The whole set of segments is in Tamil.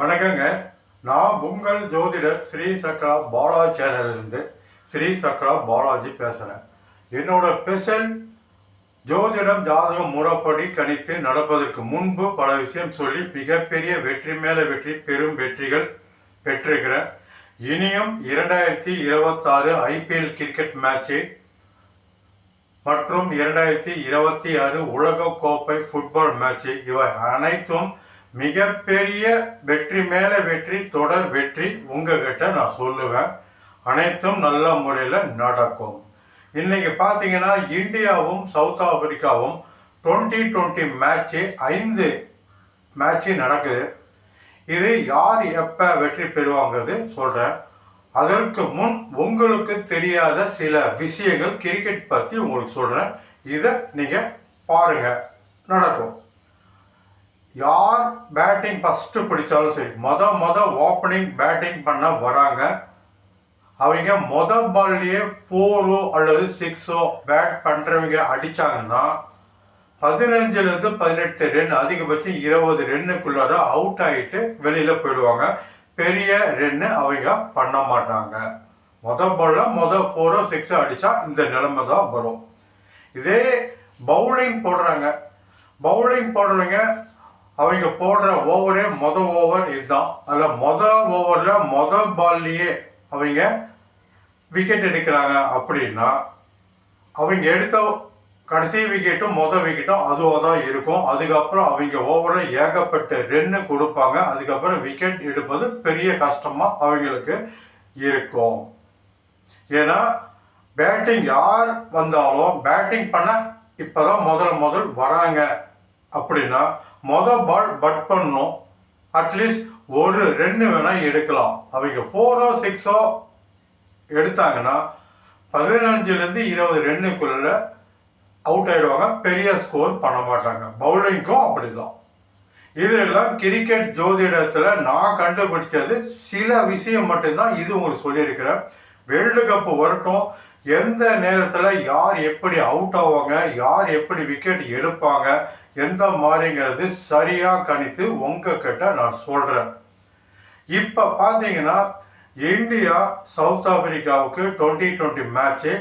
வணக்கங்க. நான் உங்கள் ஜோதிடர் ஸ்ரீ சக்ரா பாலா ஸ்ரீ சக்ரா பாலாஜி பேசுகிறேன் என்னோட ஸ்பெஷல் ஜோதிடம் ஜாதகம் முறைப்படி கணித்து நடப்பதற்கு முன்பு பல விஷயம் சொல்லி மிகப்பெரிய வெற்றி மேலே வெற்றி பெரும் வெற்றிகள் பெற்றிருக்கிறேன். இனியும் இரண்டாயிரத்தி இருபத்தாறு ஐபிஎல் கிரிக்கெட் மேட்ச்சு மற்றும் இரண்டாயிரத்தி இருபத்தி ஆறு உலகக்கோப்பை கோப்பை ஃபுட்பால் மேட்ச்சு. இவை அனைத்தும் மிகப்பெரிய வெற்றி மேல வெற்றி தொடர் வெற்றி உங்ககிட்ட நான் சொல்லுவேன். அனைத்தும் நல்ல முறையில் நடக்கும். இன்னைக்கு பார்த்தீங்கன்னா இந்தியாவும் சவுத் ஆப்பிரிக்காவும் டுவெண்ட்டி டுவெண்ட்டி மேட்ச்சு ஐந்து மேட்ச்சு நடக்குது. இது யார் எப்போ வெற்றி பெறுவாங்கிறது சொல்கிறேன் அதற்கு முன் உங்களுக்கு தெரியாத சில விஷயங்கள் கிரிக்கெட் பற்றி உங்களுக்கு சொல்கிறேன் இதை நீங்கள் பாருங்கள் நடக்கும். யார் பேட்டிங் ஃபஸ்ட்டு பிடிச்சாலும் சரி மொத மொத ஓப்பனிங் பேட்டிங் பண்ண வராங்க. அவங்க மொத பால்லையே ஃபோரோ அல்லது சிக்ஸோ பேட் பண்ணுறவங்க அடித்தாங்கன்னா பதினஞ்சுலேருந்து பதினெட்டு ரன் அதிகபட்சம் இருபது ரன்னுக்குள்ளார அவுட் ஆகிட்டு வெளியில் போயிடுவாங்க. பெரிய ரன்னு அவங்க பண்ண மாட்டாங்க. மொத பால்ல மொத ஃபோரோ சிக்ஸோ அடித்தா இந்த நிலைமை தான் வரும். இதே பவுலிங் போடுறாங்க. பவுலிங் போடுறவங்க அவங்க போடுற ஓவரே மொத ஓவர் இதுதான். அதில் மொத ஓவரில் மொத பால்லையே அவங்க விக்கெட் எடுக்கிறாங்க அப்படின்னா அவங்க எடுத்த கடைசி விக்கெட்டும் மொதல் விக்கெட்டும் அதுவாக தான் இருக்கும். அதுக்கப்புறம் அவங்க ஓவரில் ஏகப்பட்ட ரன்னு கொடுப்பாங்க. அதுக்கப்புறம் விக்கெட் எடுப்பது பெரிய கஷ்டமாக அவங்களுக்கு இருக்கும். ஏன்னா பேட்டிங் யார் வந்தாலும் பேட்டிங் பண்ண இப்போ தான் முதல்ல முதல் வராங்க. அப்படின்னா மொத பால் பட் பண்ணும் அட்லீஸ்ட் ஒரு ரெண்டு வேணால் எடுக்கலாம். அவங்க ஃபோரோ சிக்ஸோ எடுத்தாங்கன்னா பதினஞ்சுலேருந்து இருபது ரன்னுக்குள்ள அவுட் ஆகிடுவாங்க பெரிய ஸ்கோர் பண்ண மாட்டாங்க. பவுலிங்க்கும் அப்படிதான். இதெல்லாம் கிரிக்கெட் ஜோதிடத்தில் நான் கண்டுபிடிச்சது சில விஷயம் மட்டும்தான். இது உங்களுக்கு சொல்லியிருக்கிறேன். வேர்ல்டு கப் வரட்டும். எந்த நேரத்தில் யார் எப்படி அவுட் ஆவாங்க யார் எப்படி விக்கெட் எடுப்பாங்க எந்த மாதிரிங்கிறது சரியாக கணித்து உங்ககிட்ட நான் சொல்கிறேன் இப்போ பார்த்தீங்கன்னா இந்தியா சவுத் ஆப்பிரிக்காவுக்கு டுவெண்ட்டி டுவெண்ட்டி மேட்ச்சு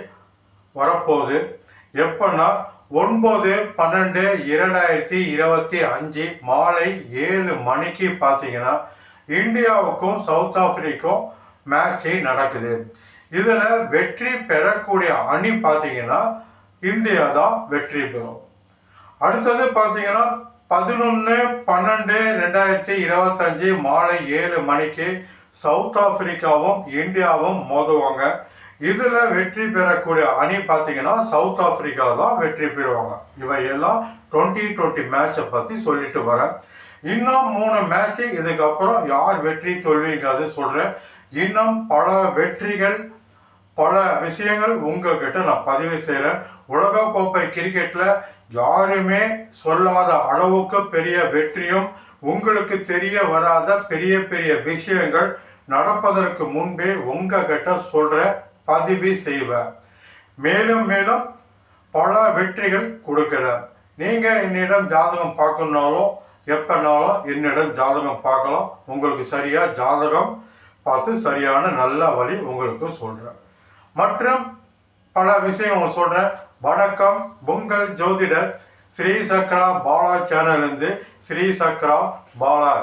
வரப்போகுது. எப்போன்னா ஒன்பது பன்னெண்டு இரண்டாயிரத்தி இருபத்தி அஞ்சு மாலை ஏழு மணிக்கு பார்த்தீங்கன்னா இந்தியாவுக்கும் சவுத் ஆப்பிரிக்கும் மேட்ச்சு நடக்குது. இதில் வெற்றி பெறக்கூடிய அணி பார்த்தீங்கன்னா இந்தியா தான் வெற்றி பெறும். அடுத்தது பார்த்தீங்கன்னா பதினொன்று பன்னெண்டு ரெண்டாயிரத்தி இருபத்தஞ்சி மாலை ஏழு மணிக்கு சவுத் ஆப்பிரிக்காவும் இந்தியாவும் மோதுவாங்க. இதில் வெற்றி பெறக்கூடிய அணி பார்த்தீங்கன்னா சவுத் ஆப்பிரிக்கா தான் வெற்றி பெறுவாங்க. இவையெல்லாம் டுவெண்ட்டி டுவெண்ட்டி மேட்சை பற்றி சொல்லிட்டு வரேன். இன்னும் மூணு மேட்ச்சு இதுக்கப்புறம் யார் வெற்றி தோல்விங்கிறது சொல்கிறேன் இன்னும் பல வெற்றிகள் பல விஷயங்கள் உங்ககிட்ட நான் பதிவு செய்கிறேன் உலகக்கோப்பை கிரிக்கெட்டில் யாருமே சொல்லாத அளவுக்கு பெரிய வெற்றியும் உங்களுக்கு தெரிய வராத பெரிய பெரிய விஷயங்கள் நடப்பதற்கு முன்பே உங்ககிட்ட சொல்கிற பதிவு செய்வேன். மேலும் மேலும் பல வெற்றிகள் கொடுக்கிறேன். நீங்கள் என்னிடம் ஜாதகம் பார்க்கணுனாலும் எப்போனாலும் என்னிடம் ஜாதகம் பார்க்கலாம். உங்களுக்கு சரியாக ஜாதகம் பார்த்து சரியான நல்ல வழி உங்களுக்கு சொல்கிறேன் மற்றும் பல விஷயம் சொல்கிறேன் வணக்கம் பொங்கல் ஜோதிடர் ஸ்ரீ சக்ரா பாலா சேனல் இருந்து ஸ்ரீ சக்ரா பாலா.